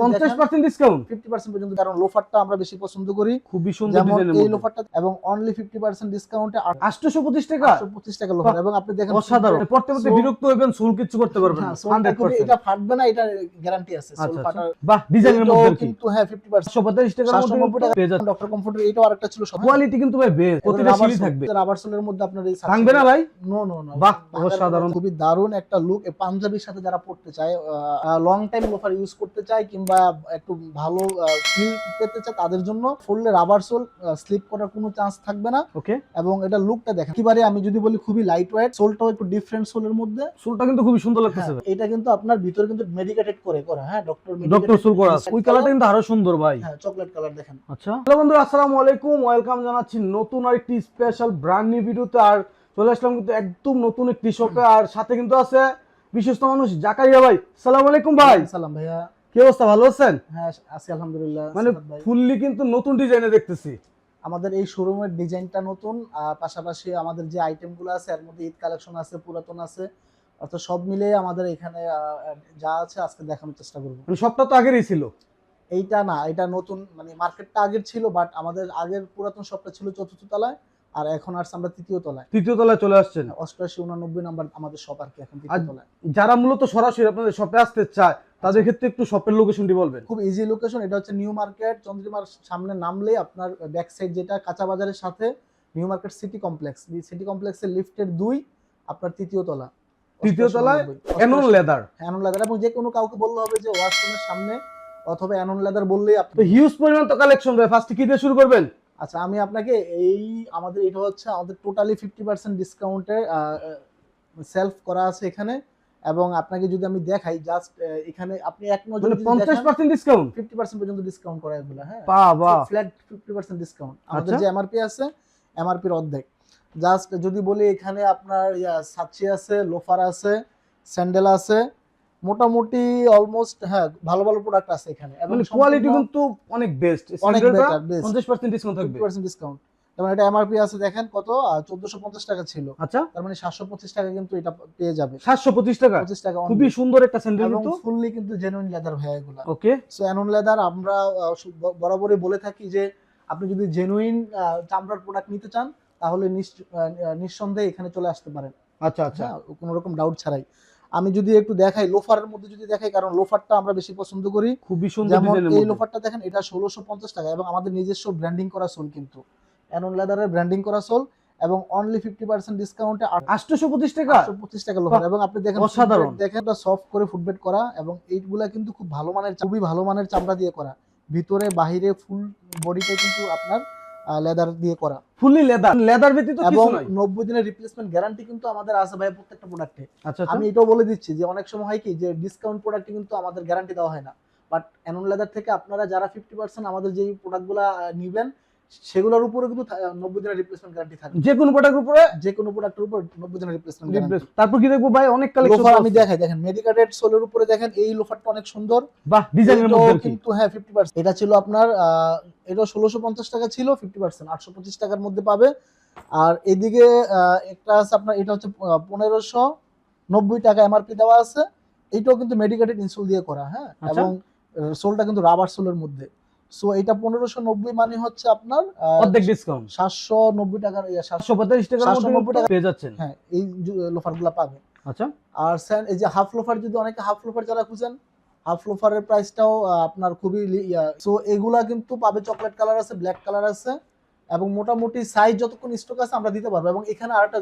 পঞ্চাশ percent discount fifty percent পর্যন্ত কারণ লোফারটা আমরা বেশি পছন্দ করি। খুবই সুন্দর ডিজাইনের এই লোফারটা এবং অনলি ফিফটি পার্সেন্ট ডিসকাউন্টে আটশোশো পঁচিশ টাকা? আটশো পঁচিশ টাকা লোফার এবং আপনি দেখেন অসাধারণ। পড়তে পড়তে বিরক্ত হইবেন সোল কিচ্ছু করতে পারবেন সোলটা হান্ড্রেড এটা ফাটবে না এটা গ্যারান্টি আছে। সোল। ফাটার বাহ ডিজাইনের মধ্যে কিন্তু হ্যাঁ ফিফটি পার্সেন্ট সাতশো পঁয়তাল্লিশ টাকার মধ্যে পেয়ে যাচ্ছে ডক্টর কমফোর্টের এটাও আরেকটা ছিল কোয়ালিটি কিন্তু ভাই বেশ প্রতিটা সিঁড়ি থাকবে। রাবার সোলের মধ্যে আপনার এই ভাঙবে না ভাই? নো নো নো বাহ, অসাধারণ। খুবই দারুণ একটা লুক পাঞ্জাবির সাথে যারা পড়তে চায় লং টাইম লোফার ইউজ করতে চায় কিংবা একটু ভালো ফিল পেতে চায় তাদের জন্য ফুললে রাবার সোল স্লিপ করার কোনো চান্স থাকবে না। ওকে এবং এটা লুকটা দেখেন। একেবারে আমি যদি বলি খুবই লাইট ওয়েট সোলটাও একটু ডিফারেন্ট সোলের মধ্যে। সোলটা কিন্তু খুবই সুন্দর লাগতেছে। হ্যাঁ, এটা কিন্তু আপনার ভিতরে কিন্তু মেডিকেটেড করে করা। হ্যাঁ ডক্টর ডক্টর সোল করা। ওই কালারটা কিন্তু আরও সুন্দর ভাই। হ্যাঁ চকলেট কালার দেখেন। আচ্ছা। হ্যালো বন্ধুরা আসসালামু আলাইকুম। ওয়েলকাম জানাচ্ছি নতুন আরেকটি স্পেশাল ব্র্যান্ড নিউ ভিডিওতে আর চলে আসলাম কিন্তু একদম নতুন একটি শপে আর সাথে কিন্তু আছে বিশ্বস্ত মানুষ জাকারিয়া ভাই। সালাম আলাইকুম ভাই। সালাম ভাইয়া। কি অবস্থা ভালো আছেন? হ্যাঁ আছি আলহামদুলিল্লাহ মানে। ফুললি কিন্তু নতুন ডিজাইনে দেখতেছি। আমাদের এই শোরুমের ডিজাইনটা নতুন পাশাপাশি আমাদের যে আইটেমগুলো আছে এর মধ্যে ঈদ কালেকশন আছে পুরাতন আছে অর্থাৎ সব মিলে আমাদের এখানে যা আছে আজকে দেখানোর চেষ্টা করব। মানে সবটা তো আগেরই ছিল। এইটা না এটা নতুন মানে মার্কেটটা আগের ছিল বাট আমাদের আগের পুরাতন শপটা ছিল চতুর্থ তলায়। আর এখন আসছে আমরা তৃতীয় তলায়। তৃতীয় তলায় চলে আসছেন। অষ্টআশি উনানব্বই নাম্বার আমাদের শপ আর কি এখন তৃতীয় তলায়। যারা মূলত সরাসরি আপনাদের শপে আসতে চায় তাদের ক্ষেত্রে একটু শপের লোকেশনটি বলবেন। খুব ইজি লোকেশন এটা হচ্ছে নিউ মার্কেট চন্দ্রিমার সামনে নামলে আপনার ব্যাক সাইড যেটা কাঁচা বাজারের সাথে New Market city complex city কমপ্লেক্সের লিফটের দুই আপনার তৃতীয় তলা। তৃতীয় তলায় এনন লেদার অ্যানন লেদার এবং যে কোনো কাউকে বললে হবে যে ওয়াশরুমের সামনে অথবা অ্যানন লেদার বললেই আপনি হিউজ পরিমাণ তো কালেকশন ভাই ফার্স্টে কি দিয়ে শুরু করবেন? আচ্ছা আমি আপনাকে এই আমাদের এটা হচ্ছে আমাদের টোটালি ফিফটি পার্সেন্ট ডিসকাউন্টে সেলফ করা আছে এখানে। এবং আপনাকে যদি আমি দেখাই জাস্ট এখানে আপনি এক নজরে মানে পঞ্চাশ পার্সেন্ট ডিসকাউন্ট ফিফটি পার্সেন্ট পর্যন্ত ডিসকাউন্ট করা এগুলো হ্যাঁ। পা বা ফ্ল্যাট ফিফটি পার্সেন্ট ডিসকাউন্ট আমাদের। যে এমআরপি আছে এমআরপির অর্ধেক। জাস্ট যদি বলি এখানে আপনার সাচ্চি আছে লোফার আছে স্যান্ডেল আছে মোটামুটি অলমোস্ট হ্যাঁ ভালো ভালো প্রোডাক্ট আছে এখানে। এবং মানে কোয়ালিটি কিন্তু অনেক বেস্ট অনেক বেটার বেস্ট পঞ্চাশ পার্সেন্ট ডিসকাউন্ট থাকবে। ফিফটি পার্সেন্ট ডিসকাউন্ট যেমন এটা এমআরপি আছে দেখেন কত? চোদ্দশো পঞ্চাশ টাকা ছিল। আচ্ছা। তার মানে সাতশো পঁচিশ টাকা কিন্তু এটা পেয়ে যাবে। সাতশো পঁচিশ টাকা? পঁচিশ টাকা খুবই সুন্দর একটা স্যান্ডেল কিন্তু। ফুললি কিন্তু জেনুইন লেদার ভাইয়া এগুলা। ওকে সো অ্যানন লেদার আমরা বরাবরই বলে থাকি যে আপনি যদি জেনুইন চামড়ার প্রোডাক্ট নিতে চান তাহলে নিঃসন্দেহে এখানে চলে আসতে পারেন। আচ্ছা আচ্ছা। হ্যাঁ কোনো রকম ডাউট ছাড়াই। আমি যদি একটু দেখাই লোফারের মধ্যে যদি দেখাই কারণ লোফারটা আমরা বেশি পছন্দ করি। খুবই সুন্দর যেমন এই লোফারটা দেখেন এটা ষোলোশো পঞ্চাশ টাকা এবং আমাদের নিজস্ব ব্র্যান্ডিং করা সোল কিন্তু। অ্যানন লেদারের ব্র্যান্ডিং করা সোল এবং অনলি ফিফটি পার্সেন্ট ডিসকাউন্টে আটশোশো পঁচিশ টাকা? পঁচিশ টাকা লোফার। এবং আপনি দেখেন অসাধারণ। দেখেন সফট করে ফুটবেট করা এবং এইগুলা কিন্তু খুব ভালো মানের খুবই ভালো মানের চামড়া দিয়ে করা। ভিতরে বাহিরে ফুল বডিতে কিন্তু আপনার লেদার দিয়ে করা। ফুললি লেদার লেদার ব্যতীত এবং কিছু নাই নব্বই দিনের রিপ্লেসমেন্ট গ্যারান্টি কিন্তু আমাদের আছে ভাই প্রত্যেকটা প্রোডাক্টে আচ্ছা আচ্ছা। আমি এটাও বলে দিচ্ছি যে অনেক সময় হয় কি যে ডিসকাউন্ট প্রোডাক্টে কিন্তু আমাদের গ্যারান্টি দেওয়া হয় না। বাট অ্যানন লেদার থেকে আপনারা যারা ফিফটি পার্সেন্ট আমাদের যেই প্রোডাক্টগুলো নিবেন সেগুলোর উপরে কিন্তু নব্বই দিনের রিপ্লেসমেন্ট গ্যারান্টি থাকবে। যে কোনো প্রোডাক্ট উপরে? যে কোনো প্রোডাক্টের উপর নব্বই দিনের রিপ্লেসমেন্ট replace। তারপর কি দেখব ভাই? অনেক কালেকশন আমি দেখাই দেখেন মেডিকেটেড সোলের উপরে দেখেন এই লোফারটা অনেক সুন্দর। বাহ ডিজাইনের মধ্যে কিন্তু হ্যাঁ ফিফটি পার্সেন্ট এটা ছিল আপনার এটা ষোলোশো পঞ্চাশ টাকা ছিল ফিফটি পার্সেন্ট আটশো পঁচিশ টাকার মধ্যে পাবে। আর এদিকে একটা আছে আপনার এটা হচ্ছে পনেরোশো নব্বই টাকা এমআরপি দেওয়া আছে। এইটাও কিন্তু মেডিকেটেড ইনসোল দিয়ে করা হ্যাঁ? আচ্ছা। এবং সোলটা কিন্তু রাবার সোলের মধ্যে। সো এটা পনেরোশো নব্বই মানে হচ্ছে আপনার অর্ধেক ডিসকাউন্ট সাতশো নব্বই টাকার সাতশো পঁয়তাল্লিশ টাকার মধ্যে 790 টাকা। পেয়ে যাচ্ছেন। হ্যাঁ এই লোফারগুলা পাবে আচ্ছা। আর স্যার এই যে হাফ লোফার যদি অনেকে হাফ লোফার যারা খুঁজেন হাফ লোফারের প্রাইসটাও আপনার খুবই সো এগুলা কিন্তু পাবে চকলেট কালার আছে ব্ল্যাক কালার আছে এবং মোটামুটি সাইজ যতক্ষণ স্টক আছে আমরা দিতে পারব। এবং এখানে আরেকটা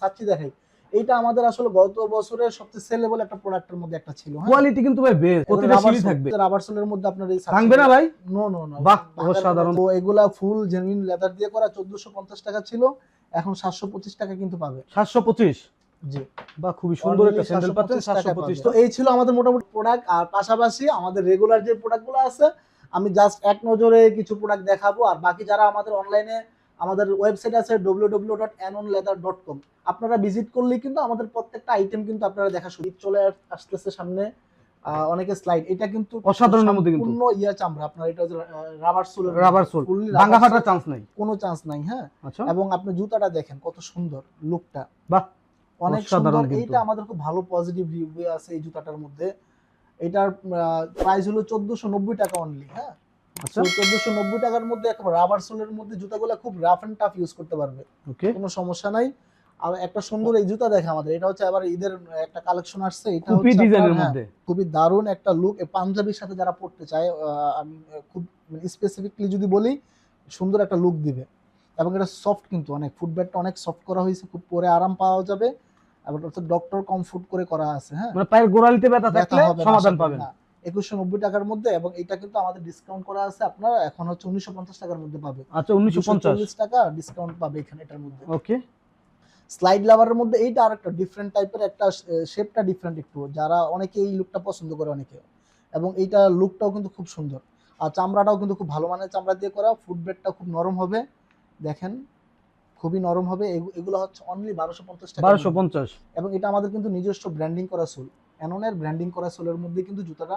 সাচ্চি দেখাই। এইটা আমাদের আসলে গত বছরের সবচেয়ে সেলেবল একটা প্রোডাক্টের মধ্যে একটা ছিল হ্যাঁ? কোয়ালিটি কিন্তু ভাই বেশ প্রতিটা সিঁড়ি থাকবে রাবার সোলের মধ্যে আপনার এই ভাঙবে না ভাই নো নো নো বাহ, অসাধারণ। তো এগুলা ফুল জেনুইন লেদার দিয়ে করা চোদ্দশো পঞ্চাশ টাকা ছিল এখন সাতশো পঁচিশ টাকা কিন্তু পাবে সাতশো পঁচিশ জি বা খুবই সুন্দর একটা স্যান্ডেল পাচ্ছেন 725 সাতশো টাকায় পঁচিশ পাবে। তো এই ছিল আমাদের মোটামুটি প্রোডাক্ট আর পাশাপাশি আমাদের রেগুলার যে প্রোডাক্টগুলো আছে আমি জাস্ট এক নজরে কিছু প্রোডাক্ট দেখাবো আর বাকি যারা আমাদের অনলাইনে আমাদের ওয়েবসাইট আছে www.anonleather.com আপনারা ভিজিট করলেই কিন্তু আমাদের প্রত্যেকটা আইটেম কিন্তু আপনারা দেখা শুরু চলে আসতেছে সামনে। অনেকে স্লাইড এটা কিন্তু অসাধারণের মধ্যে কিন্তু। সম্পূর্ণ ইয়া চামড়া। আপনার এটা রাবার সোল রাবার সোল ভাঙা ফাটার চান্স নাই। কোনো চান্স নাই হ্যাঁ? আচ্ছা। এবং আপনি জুতাটা দেখেন কত সুন্দর লুকটা বাহ, অনেক অসাধারণ সুন্দর। এইটা আমাদের খুব ভালো পজিটিভ রিভিউ আছে এই জুতাটার মধ্যে। এটার প্রাইস হলো চোদ্দশো নব্বই টাকা অনলি হ্যাঁ? চোদ্দশো নব্বই টাকার মধ্যে রাবার সোলের মধ্যে জুতাগুলো খুব রাফ এন্ড টাফ ইউজ করতে পারবে। ওকে কোনো সমস্যা নাই। আর একটা সুন্দর এই জুতা দেখে আমাদের এটা হচ্ছে আবার ঈদের একটা কালেকশন আসছে এটা হচ্ছে ডিজাইনের হ্যাঁ, মধ্যে। খুবই দারুণ একটা লুক পাঞ্জাবির সাথে যারা পড়তে চায় আমি খুব স্পেসিফিকলি যদি বলি সুন্দর একটা লুক দিবে। এবং এটা সফট কিন্তু অনেক ফুটব্যাটটা অনেক সফট করা হয়েছে খুব পরে আরাম পাওয়া যাবে। এবং ডক্টর কমফোর্ট করে করা আছে হ্যাঁ। মানে পায়ের গোড়ালিতে ব্যথা থাকলে সমাধান না। একুশশো নব্বই টাকার মধ্যে এবং এটা কিন্তু আমাদের ডিসকাউন্ট করা আছে আপনার। এখন হচ্ছে উনিশশো পঞ্চাশ টাকার মধ্যে পাবে। আচ্ছা উনিশশো পঞ্চাশ। টাকা ডিসকাউন্ট পাবে এখানে এটার মধ্যে। ওকে। স্লাইড লাভারের মধ্যে এইটা আর একটা ডিফারেন্ট টাইপের একটা শেপটা ডিফারেন্ট একটু। যারা অনেকে এই লুকটা পছন্দ করে অনেকে এবং এইটা লুকটাও কিন্তু খুব সুন্দর। আর চামড়াটাও কিন্তু খুব ভালো মানের চামড়া দিয়ে করা। ফুটবেডটা খুব নরম হবে। দেখেন খুবই নরম হবে। এগুলো হচ্ছে অনলি বারোশো পঞ্চাশ টাকা বারোশো পঞ্চাশ। এবং এটা আমাদের কিন্তু নিজস্ব ব্র্যান্ডিং করা সোল অ্যাননের ব্র্যান্ডিং করা সোলের মধ্যে কিন্তু জুতাটা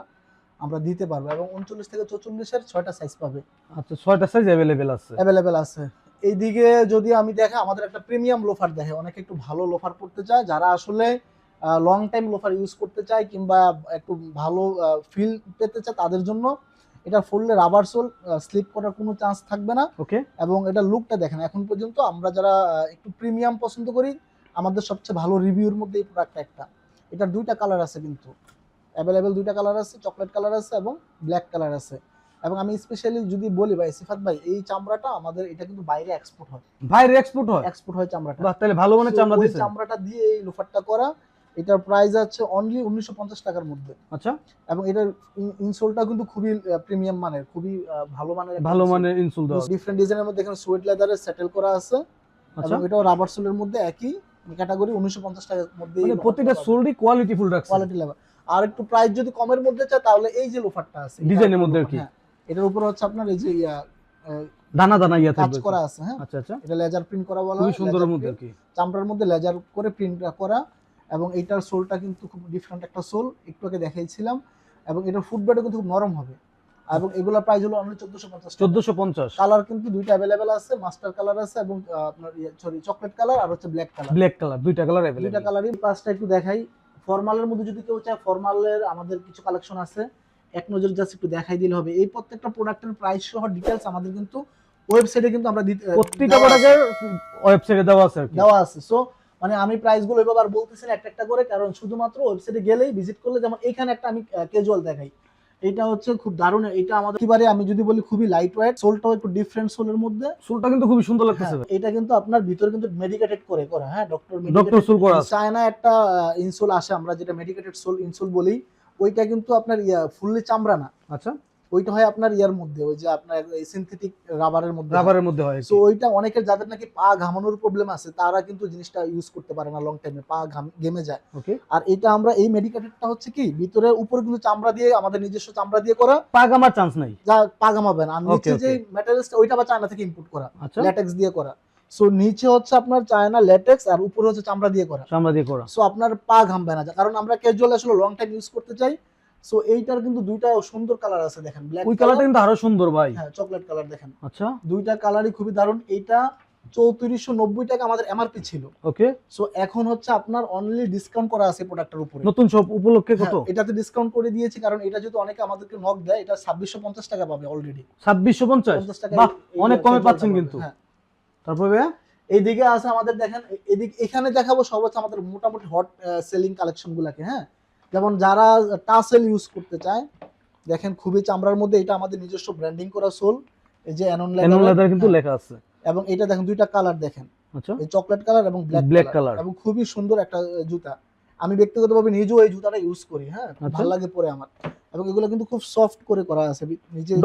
আমরা দিতে পারব এবং উনচল্লিশ থেকে চৌচল্লিশের ছয়টা সাইজ পাবে। আচ্ছা ছয়টা সাইজ অ্যাভেলেবেল আছে। অ্যাভেলেবেল আছে। এইদিকে যদি আমি দেখে আমাদের একটা প্রিমিয়াম লোফার দেখে অনেকে একটু ভালো লোফার পড়তে চায় যারা আসলে লং টাইম লোফার ইউজ করতে চায় কিংবা একটু ভালো ফিল পেতে চায় তাদের জন্য এটা ফুললে রাবার সোল স্লিপ করার কোনো চান্স থাকবে না। ওকে এবং এটা লুকটা দেখেন এখন পর্যন্ত আমরা যারা একটু প্রিমিয়াম পছন্দ করি আমাদের সবচেয়ে ভালো রিভিউর মধ্যে এই প্রোডাক্টটা একটা। এটার দুইটা কালার আছে কিন্তু। অ্যাভেলেবেল দুইটা কালার আছে চকলেট কালার আছে এবং ব্ল্যাক কালার আছে। এবং আমি স্পেশালি যদি বলি ভাই সিফাত ভাই এই চামড়াটা আমাদের এটা কিন্তু বাইরে এক্সপোর্ট হয়। বাইরে এক্সপোর্ট হয়? এক্সপোর্ট হয় চামড়াটা। বাহ তাহলে ভালো মানের চামড়া দিছে চামড়াটা দিয়ে এই লোফারটা করা এটার প্রাইস আছে অনলি উনিশশো পঞ্চাশ টাকার মধ্যে। আচ্ছা। এবং এটার ইনসোলটা কিন্তু খুবই প্রিমিয়াম মানের খুবই ভালো মানের ভালো মানের ইনসুল দেওয়া ডিফারেন্ট ডিজাইনের মধ্যে এখানে সোয়েট লেদারের সেটেল করা আছে। আচ্ছা। এবং এটাও রাবার সোলের মধ্যে একই ক্যাটাগরি উনিশশো পঞ্চাশ টাকার মধ্যে মানে প্রতিটা সোলডি কোয়ালিটি ফুল রাখছে কোয়ালিটি লেভেল আর একটু প্রাইস যদি কমের মধ্যে চায় তাহলে এই যে লোফারটা আছে ডিজাইনের মধ্যে কি? হ্যাঁ। এটার উপর হচ্ছে আপনার এই যে ইয়া, দানা দানা ইয়া কাজ করা আছে হ্যাঁ। আচ্ছা আচ্ছা। এটা লেজার প্রিন্ট করা বলা খুবই হয় সুন্দরের মধ্যে কি? চামড়ার মধ্যে লেজার করে প্রিন্ট করা এবং এটার সোলটা কিন্তু খুব ডিফারেন্ট একটা সোল একটু আগে দেখাইছিলাম এবং এটার ফুটবেটও কিন্তু খুব নরম হবে। এবং এগুলোর প্রাইস হলো পঞ্চাশ চোদ্দশো পঞ্চাশ। কালার কিন্তু দুইটা অ্যাভেলেবেল আছে মাস্টার কালার আছে এবং আপনার সরি চকলেট কালার আর হচ্ছে ব্ল্যাক কালার ব্ল্যাক কালার দুইটা কালার अवेलेबल দুইটা কালারই পাঁচটা একটু দেখাই। ফর্মালের মধ্যে যদি কেউ চায় ফর্মালের আমাদের কিছু কালেকশন আছে। এক নজর জাস্ট একটু দেখাই দিলে হবে। এই প্রত্যেকটা প্রোডাক্টের প্রাইস সহ ডিটেলস আমাদের কিন্তু ওয়েবসাইটে কিন্তু আমরা দিতে প্রত্যেকটা প্রোডাক্টের ওয়েবসাইটে দেওয়া আছে দেওয়া আছে। সো মানে আমি প্রাইসগুলো এবার বলতেছি না একটা একটা করে কারণ শুধুমাত্র ওয়েবসাইটে গেলেই ভিজিট করলে যেমন এখানে একটা আমি ক্যাজুয়াল দেখাই। এটা হচ্ছে খুব দারুণ এটা আমাদের একেবারে আমি যদি বলি খুবই লাইট ওয়েট সোলটাও একটু ডিফারেন্ট সোলের মধ্যে। সোলটা কিন্তু খুবই সুন্দর লাগতেছে। হ্যাঁ, এটা কিন্তু আপনার ভিতরে কিন্তু মেডিকেটেড করে করা হ্যাঁ ডক্টর ডক্টর সোল করা। চায়না একটা ইনসোল আসে আমরা যেটা মেডিকেটেড সোল ইনসোল বলি ওইটা কিন্তু আপনার ফুললি চামড়া না। আচ্ছা। ওইটা হয় আপনার ইয়ার মধ্যে ওই যে আপনার সিনথেটিক রাবারের মধ্যে রাবারের মধ্যে হয়। সো ওইটা অনেকের যাদের নাকি পা ঘামানোর প্রবলেম আছে তারা কিন্তু জিনিসটা ইউজ করতে পারে না লং টাইমে পা ঘাম- ঘেমে যায়। ওকে আর এটা আমরা এই মেডিকেটেডটা হচ্ছে কি ভিতরে উপরে কিন্তু চামড়া দিয়ে আমাদের নিজস্ব চামড়া দিয়ে করা পাগ আমার চান্স নাই। যা পা ঘামাবে না আর নিচে যে. ম্যাটেরিয়ালসটা ওইটা বা চায়না থেকে ইম্পোর্ট করা আচ্ছা। ল্যাটেক্স দিয়ে করা। সো নিচে হচ্ছে আপনার চায়না ল্যাটেক্স আর উপরে হচ্ছে চামড়া দিয়ে করা। চামড়া দিয়ে করা। সো আপনার পা ঘামবে না কারণ আমরা ক্যাজুয়াল আসলে লং টাইম ইউজ করতে চাই সো এইটার কিন্তু দুইটা সুন্দর কালার আছে দেখেন ব্ল্যাক ওই কালারটা কিন্তু আরও সুন্দর ভাই। হ্যাঁ চকলেট কালার দেখেন। আচ্ছা। দুইটা কালারই খুবই দারুণ। এইটা চৌত্রিশশো নব্বই টাকা আমাদের এমআরপি ছিল। ওকে সো এখন হচ্ছে আপনার অনলি ডিসকাউন্ট করা আছে প্রোডাক্টের উপরে। নতুন সব উপলক্ষে কত? হ্যাঁ, এটাতে ডিসকাউন্ট করে দিয়েছি কারণ এটা যেহেতু অনেকে আমাদেরকে নক দেয় এটা ছাব্বিশশো পঞ্চাশ টাকা পাবে অলরেডি ছাব্বিশশো পঞ্চাশ? টাকা অনেক কমে পাচ্ছেন কিন্তু। হ্যাঁ। তারপরে এইদিকে আছে আমাদের দেখেন এদিক এখানে দেখাবো সব হচ্ছে আমাদের মোটামুটি হট সেলিং কালেকশন গুলাকে হ্যাঁ। যেমন যারা টাসেল ইউজ করতে চায় দেখেন খুবই চামড়ার মধ্যে এটা আমাদের নিজস্ব ব্র্যান্ডিং করা সোল। এই যে অ্যানন লেদার কিন্তু। লেখা আছে। এবং এটা দেখেন দুইটা কালার দেখেন। আচ্ছা। এই চকলেট কালার এবং ব্ল্যাক কালার এবং খুবই সুন্দর একটা জুতা। আমি ব্যক্তিগতভাবে নিজেও এই জুতাটা ইউজ করি হ্যাঁ? আচ্ছা। ভালো লাগে পরে আমার। এবং এগুলো কিন্তু খুব সফট করে করা আছে।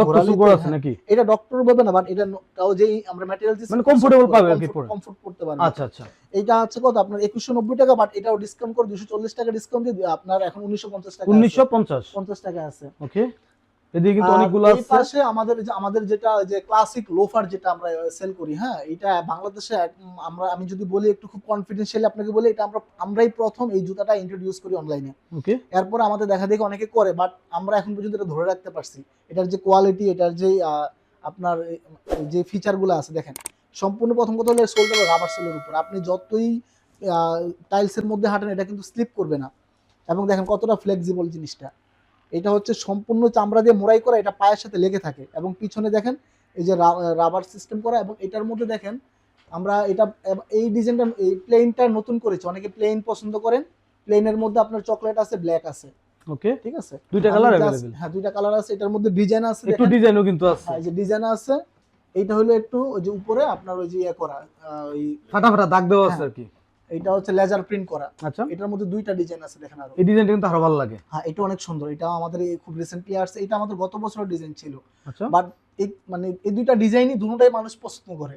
ঘোরালেই আছে হ্যাঁ, নাকি? এটা ডক্টর বলবে না বাট এটা তাও যে আমরা ম্যাটেরিয়াল মানে কমফোর্টেবল পাবে আর কি পরে। কমফোর্ট করতে পারবে। আচ্ছা আচ্ছা। এটা আছে কত? আপনার একুশশো নব্বই টাকা বাট এটাও ডিসকাউন্ট করে দুশো চল্লিশ টাকা ডিসকাউন্ট দিয়ে আপনার এখন উনিশশো পঞ্চাশ টাকা উনিশশো পঞ্চাশ। পঞ্চাশ টাকা আছে। ওকে এদিকে কিন্তু অনেকগুলো আছে। পাশে আমাদের যে আমাদের যেটা যে ক্লাসিক লোফার যেটা আমরা সেল করি হ্যাঁ এটা বাংলাদেশে আমরা আমি যদি বলি একটু খুব কনফিডেন্সিয়ালি আপনাকে বলি এটা আমরা আমরাই প্রথম এই জুতাটা ইন্ট্রোডিউস করি অনলাইনে ওকে। এরপর আমাদের দেখা দেখে অনেকে করে বাট আমরা এখন পর্যন্ত এটা ধরে রাখতে পারছি। এটার যে কোয়ালিটি এটার যে আপনার যে ফিচারগুলো আছে দেখেন সম্পূর্ণ প্রথম কথা হলো সোলটা রাবার সোলের উপর। আপনি যতই টাইলসের মধ্যে হাঁটেন এটা কিন্তু স্লিপ করবে না। এবং দেখেন কতটা ফ্লেক্সিবল জিনিসটা। এটা হচ্ছে সম্পূর্ণ চামড়া দিয়ে মোড়াই করা এটা পায়ের সাথে লেগে থাকে। এবং পিছনে দেখেন এই যে রাবার সিস্টেম করা এবং এটার মধ্যে দেখেন আমরা এটা এই ডিজাইনটা এই প্লেনটা নতুন করেছি। অনেকে প্লেন পছন্দ করেন। প্লেনের মধ্যে আপনার চকলেট আছে ব্ল্যাক আছে। ওকে ঠিক আছে? দুইটা কালার অ্যাভেলেবেল হ্যাঁ দুইটা কালার আছে। এটার মধ্যে ডিজাইন আছে একটু ডিজাইনও কিন্তু আছে। হ্যাঁ, এই যে ডিজাইন আছে। এইটা হলো একটু ওই যে উপরে আপনার ওই যে ইয়ে করা ওই ফাটা ফাটা দাগ দেওয়া আছে। আর কি। এটা হচ্ছে লেজার প্রিন্ট করা। আচ্ছা। এটার মধ্যে দুইটা ডিজাইন আছে দেখেন আরও। এই ডিজাইনটা কিন্তু আরও ভালো লাগে। হ্যাঁ এটা অনেক সুন্দর। এটা আমাদের খুব রিসেন্টলি আসছে এটা আমাদের গত বছরের ডিজাইন ছিল। আচ্ছা। বাট এই মানে এই দুইটা ডিজাইনই দুটোটাই মানুষ পছন্দ করে।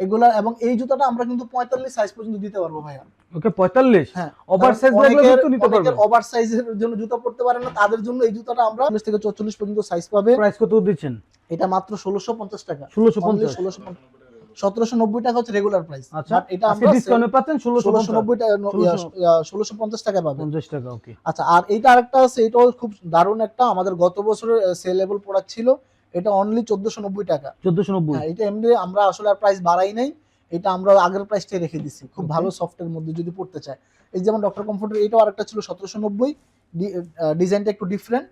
এগুলা এবং এই জুতাটা আমরা কিন্তু পঁয়তাল্লিশ সাইজ পর্যন্ত দিতে পারব ভাইয়া। ওকে 45 হ্যাঁ ওভার সাইজ লাগলে নিতে পারবেন। ওভার সাইজের জন্য জুতা পড়তে পারে না তাদের জন্য এই জুতাটা আমরা 40 থেকে 44 পর্যন্ত সাইজ পাবে। প্রাইস কত দিচ্ছেন? এটা মাত্র 1650 টাকা। 1650 ষোলোশো সতেরোশো নব্বই টাকা হচ্ছে রেগুলার প্রাইস আচ্ছা এটা আমরা ডিসকাউন্টে পাচ্ছেন 1650 ষোলোশো নব্বই টাকা ষোলোশো- ষোলোশো পঞ্চাশ টাকা পাবেন। 50 টাকা ওকে আচ্ছা আর এইটা আরেকটা আছে এটাও খুব দারুণ একটা আমাদের গত বছরের সেলেবল প্রোডাক্ট ছিল এটা অনলি চোদ্দশো নব্বই টাকা। 1490 হ্যাঁ এটা এমনি আমরা আসলে আর প্রাইস বাড়াই নাই এটা আমরা আগের প্রাইসটাই রেখে দিছি খুব ভালো সফটের মধ্যে যদি পড়তে চায়। এই যেমন ডক্টর কমফোর্টের এটাও আরেকটা ছিল সতেরোশো নব্বই ডিজাইনটা একটু ডিফারেন্ট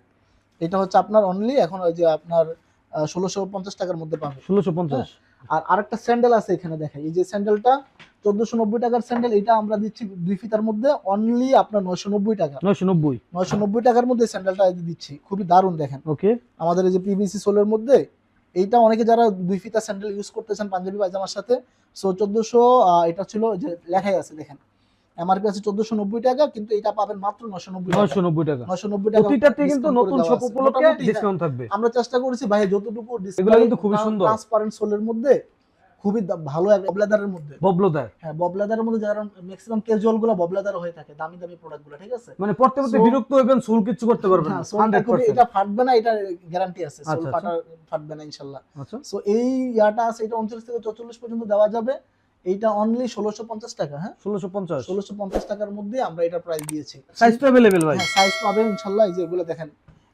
এটা হচ্ছে আপনার অনলি এখন ওই যে আপনার ষোলোশো পঞ্চাশ টাকার মধ্যে পাবে 1650 আর আরেকটা স্যান্ডেল আছে এখানে দেখেন এই যে স্যান্ডেলটা চোদ্দশো নব্বই টাকার স্যান্ডেল এটা আমরা দিচ্ছি দুই ফিতার মধ্যে অনলি আপনার নয়শো নব্বই টাকা। 990 নয়শো নব্বই টাকার মধ্যে স্যান্ডেলটা দিচ্ছি খুবই দারুণ দেখেন। ওকে আমাদের এই যে পিভিসি সোলের মধ্যে এইটা অনেকে যারা দুই ফিতা স্যান্ডেল ইউজ করতেছেন পাঞ্জাবি পায়জামার সাথে সো চোদ্দশো এটা ছিল যে লেখাই আছে দেখেন। এমআরপি আছে চোদ্দশো নব্বই টাকা কিন্তু এটা পাবেন মাত্র টাকা। 990 টাকা। প্রতিটাতে কিন্তু নতুন উপলক্ষে ডিসকাউন্ট থাকবে। আমরা চেষ্টা করেছি ভাই যতটুকু এগুলো কিন্তু খুবই সুন্দর। ট্রান্সপারেন্ট সোলের মধ্যে খুবই ভালো ববলেদারের মধ্যে। ববলদার। হ্যাঁ ববলেদারের মধ্যে যারা ম্যাক্সিমাম ক্যাজুয়ালগুলো ববলেদার হয়ে থাকে দামি দামি প্রোডাক্টগুলো ঠিক আছে? মানে পড়তে পড়তে বিরক্ত হইবেন সোল কিছু করতে পারবেন হ্যাঁ, না সোলটা খুবই- এটা ফাটবে না এটা গ্যারান্টি আছে সোল আচ্ছা, ফাটা ফাটবে না ইনশাল্লাহ। আচ্ছা। সো এই ইয়াটা আছে এটা উনচল্লিশ থেকে চৌচল্লিশ পর্যন্ত দেওয়া যাবে। এইটা অনলি ষোলোশো পঞ্চাশ টাকা হ্যাঁ 1650 ষোলোশো পঞ্চাশ টাকার মধ্যে আমরা এটা প্রাইস দিয়েছি সাইজ তো अवेलेबल ভাই হ্যাঁ সাইজ পাবেন ইনশাল্লাহ এই যে এগুলো দেখেন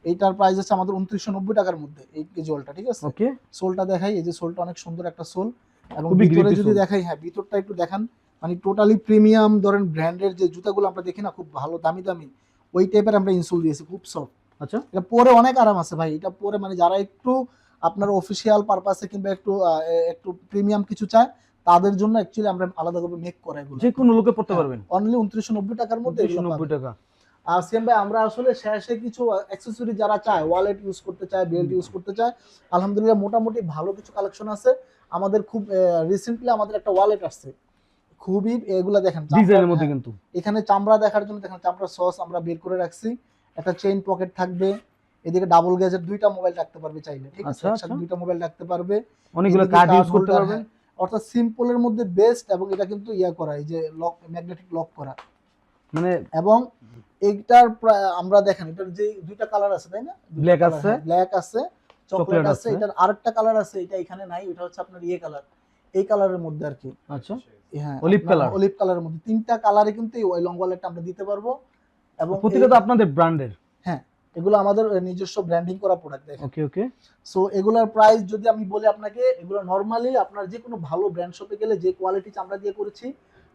এইটার প্রাইস আছে আমাদের উনত্রিশশো নব্বই টাকার মধ্যে এই কেজুয়ালটা ঠিক আছে ওকে সোলটা দেখাই এই যে সোলটা অনেক সুন্দর একটা সোল এবং খুবই ভিতরে grippy যদি sole। দেখাই হ্যাঁ ভিতরটা একটু দেখান মানে টোটালি প্রিমিয়াম ধরেন ব্র্যান্ডের যে জুতাগুলো আমরা দেখি না খুব ভালো দামি দামি ওই টাইপের আমরা ইনসোল দিয়েছি খুব সফট আচ্ছা এটা পরে অনেক আরাম আছে ভাই এটা পরে মানে যারা একটু আপনার অফিসিয়াল পারপাসে কিংবা একটু আহ, এ- একটু প্রিমিয়াম কিছু চায় তাদের জন্য অ্যাকচুয়ালি আমরা মেক করা এগুলো যে কোনো লোকে পড়তে পারবেন। অনলি উনত্রিশশো নব্বই টাকার মধ্যে এগুলো 390 পাবেন। টাকা। আর সেম ভাই আমরা আসলে শেষে কিছু অ্যাক্সেসরি যারা চায় ওয়ালেট ইউজ করতে চায় বেল্ট ইউজ করতে চায় আলহামদুলিল্লাহ মোটামুটি ভালো কিছু কালেকশন আছে। আমাদের খুব রিসেন্টলি আমাদের একটা ওয়ালেট আসছে। খুবই এগুলা দেখেন চামড়া- ডিজাইনের মধ্যে হ্যাঁ, কিন্তু। এখানে চামড়া দেখার জন্য দেখেন চামড়ার সস আমরা বের করে রাখছি। একটা চেইন পকেট থাকবে। এদিকে ডাবল গ্যাজের দুইটা মোবাইল রাখতে পারবে চাইলে ঠিক আছে? আচ্ছা, একসাথে আচ্ছা। দুইটা মোবাইল রাখতে পারবে। অনেকগুলো কার্ড ইউজ করতে পারবেন। হ্যাঁ। অর্থাৎ সিম্পলের মধ্যে বেস্ট এবং এটা কিন্তু ইয়া করা এই যে লক ম্যাগনেটিক লক করা। মানে এবং এইটার আমরা দেখেন এটার যে দুইটা কালার আছে তাই না? Black আছে। ব্ল্যাক আছে চকলেট আছে। এটার আরেকটা কালার আছে এটা এখানে নাই এটা হচ্ছে আপনার ইয়ে কালার এই কালারের মধ্যে আর কি। আচ্ছা। হ্যাঁ Olive কালার অলিভ কালারের মধ্যে। তিনটা কালারে কিন্তু এই লং ওয়ালেটটা আমরা দিতে পারব। এবং প্রতিটা তো আপনাদের ব্র্যান্ডের এগুলো আমাদের নিজস্ব ব্র্যান্ডিং করা প্রোডাক্ট দেখেন। ওকে ওকে সো এগুলোর প্রাইস যদি আমি বলি আপনাকে এগুলো নর্মালি আপনার যে কোনো ভালো ব্র্যান্ড শপে গেলে যে কোয়ালিটি চামড়া দিয়ে করেছি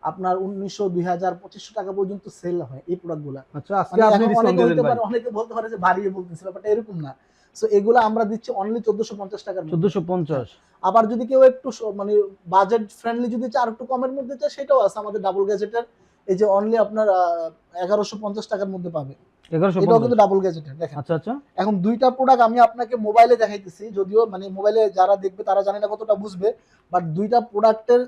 আপনার উনিশশো দুই হাজার পঁচিশশো টাকা পর্যন্ত সেল হয় এই প্রোডাক্টগুলো আচ্ছা আজকে মানে অনেকে দিলেন পারে অনেকে বলতে পারে যে বাড়িয়ে বলতেছি ব্যাপারটা এরকম না। সো এগুলো আমরা দিচ্ছি অনলি চোদ্দশো পঞ্চাশ টাকার মধ্যে। 1450 আবার যদি কেউ একটু মানে বাজেট ফ্রেন্ডলি যদি চায় আর একটু কমের মধ্যে চায় সেটাও আছে আমাদের ডাবল গ্যাজেটের এই যে অনলি আপনার এগারোশো পঞ্চাশ টাকার মধ্যে পাবে। এটাও কিন্তু 1150 ডাবল গ্যাজেটের দেখেন। আচ্ছা আচ্ছা। এখন দুইটা প্রোডাক্ট আমি আপনাকে মোবাইলে দেখাইতেছি যদিও মানে মোবাইলে যারা দেখবে তারা জানে না কতটা বুঝবে বাট দুইটা প্রোডাক্টের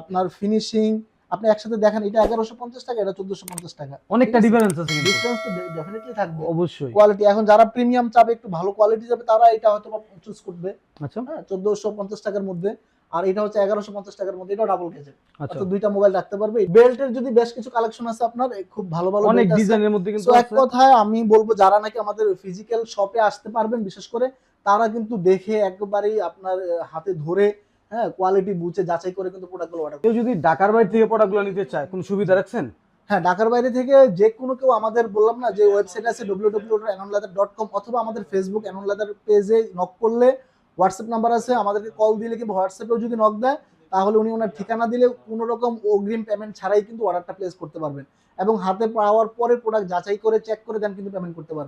আপনার ফিনিশিং আপনি একসাথে দেখেন এটা এগারোশো পঞ্চাশ টাকা এটা চোদ্দশো পঞ্চাশ টাকা। অনেকটা ডিফারেন্স আছে? ডিফারেন্স তো ডেফিনেটলি থাকবে। অবশ্যই। কোয়ালিটি এখন যারা প্রিমিয়াম চাবে একটু ভালো কোয়ালিটি যাবে তারা এটা হয়তো চুজ করবে। আচ্ছা। হ্যাঁ চোদ্দশো পঞ্চাশ টাকার মধ্যে। আর এটা হচ্ছে এগারোশো পঞ্চাশ টাকার মধ্যে এটাও ডাবল গেজের আচ্ছা। অর্থাৎ দুইটা মোবাইল রাখতে পারবে। বেল্টের যদি বেশ কিছু কালেকশন আছে আপনার খুব ভালো ভালো অনেক ডিজাইনের মধ্যে কিন্তু এক কথায় আমি বলব যারা নাকি আমাদের ফিজিক্যাল শপে আসতে পারবেন বিশেষ করে তারা কিন্তু দেখে একবারেই আপনার হাতে ধরে হ্যাঁ কোয়ালিটি বুঝে যাচাই করে কিন্তু প্রোডাক্টগুলো অর্ডার কেউ যদি ঢাকার বাইরে থেকে প্রোডাক্টগুলো নিতে চায় কোনো সুবিধা রাখছেন? হ্যাঁ ঢাকার বাইরে থেকে যে কোনো কেউ আমাদের বললাম না যে ওয়েবসাইট আছে ডব্লিউ ডব্লিউ ডট কম অথবা আমাদের ফেসবুক অ্যানন লেদার পেজে নক করলে হোয়াটসঅ্যাপ নাম্বার আছে, আমাদেরকে কল দিলে কিংবা হোয়াটসঅ্যাপেও যদি নক দেয়, তাহলে উনি ওনার ঠিকানা দিলে কোনো রকম অগ্রিম পেমেন্ট ছাড়াই কিন্তু অর্ডারটা প্লেস করতে পারবেন। এবং হাতে পাওয়ার পরে প্রোডাক্ট যাচাই করে চেক করে দেন কিন্তু পেমেন্ট করতে পারবেন।